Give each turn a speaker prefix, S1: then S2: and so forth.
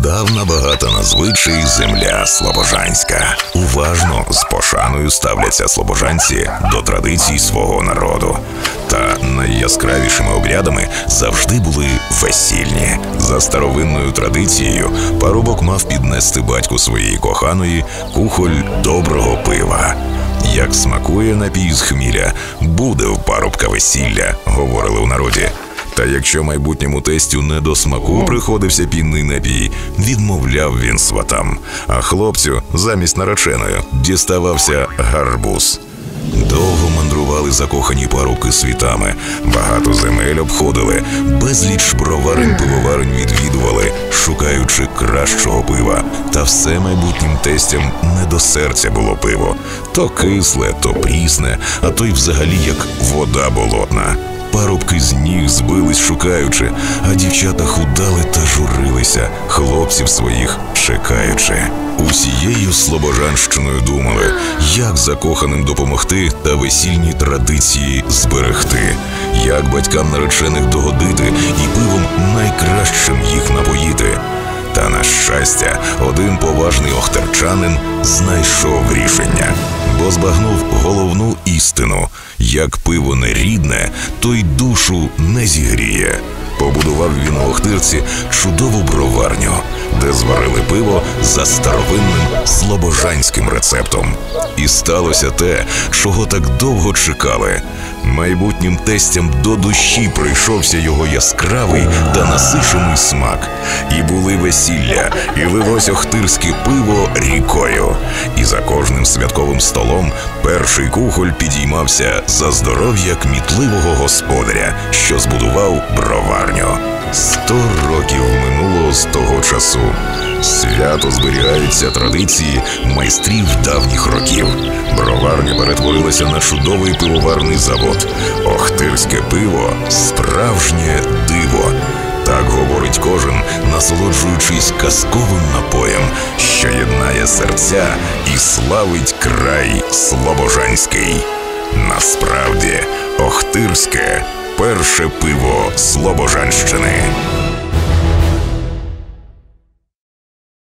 S1: здавна багата на звичаї земля слобожанська. Уважно з пошаною ставляться слобожанці до традицій свого народу. Та найяскравішими обрядами завжди були весільні. За старовинною традицією парубок мав піднести батьку своєї коханої кухоль доброго пива. Як смакує напій з хміля, буде в парубка весілля, говорили у народі. Та якщо майбутньому тестю не до смаку приходився пінний напій, відмовляв він сватам, а хлопцю замість нареченої діставався гарбуз. Довго мандрували закохані парубки світами, багато земель обходили, безліч броварень пивоварень відвідували, шукаючи кращого пива. Та все майбутнім тестям не до серця було пиво. То кисле, то прісне, а то й взагалі як вода болотна. Парубки з ніг збились шукаючи, а дівчата худали та журилися, хлопців своїх чекаючи. Усією слобожанщиною думали, як закоханим допомогти та весільні традиції зберегти, як батькам наречених догодити і пивом найкращим їх напоїти. Та на щастя, один поважний охтерчанин знайшов рішення, бо збагнув головну істину: як пиво не рідне, то й душу не зігріє. Побудував він у Охтирці чудову броварню, де пиво за старовинним слобожанським рецептом. І сталося те, чого так довго чекали. Майбутнім тестям до душі прийшовся його яскравий та насичений смак. І були весілля, і лилось охтирське пиво рікою. І за кожним святковим столом перший кухоль підіймався за здоров'я кмітливого господаря, що збудував броварню. Сто років минуло з того часу. Свято зберігаються традиції майстрів давніх років. Броварня перетворилася на чудовий пивоварний завод. Охтирське пиво справжнє диво. Так говорить кожен, насолоджуючись казковим напоєм, що єднає серця і славить край Слобожанський. Насправді, Охтирське перше пиво Слобожанщини.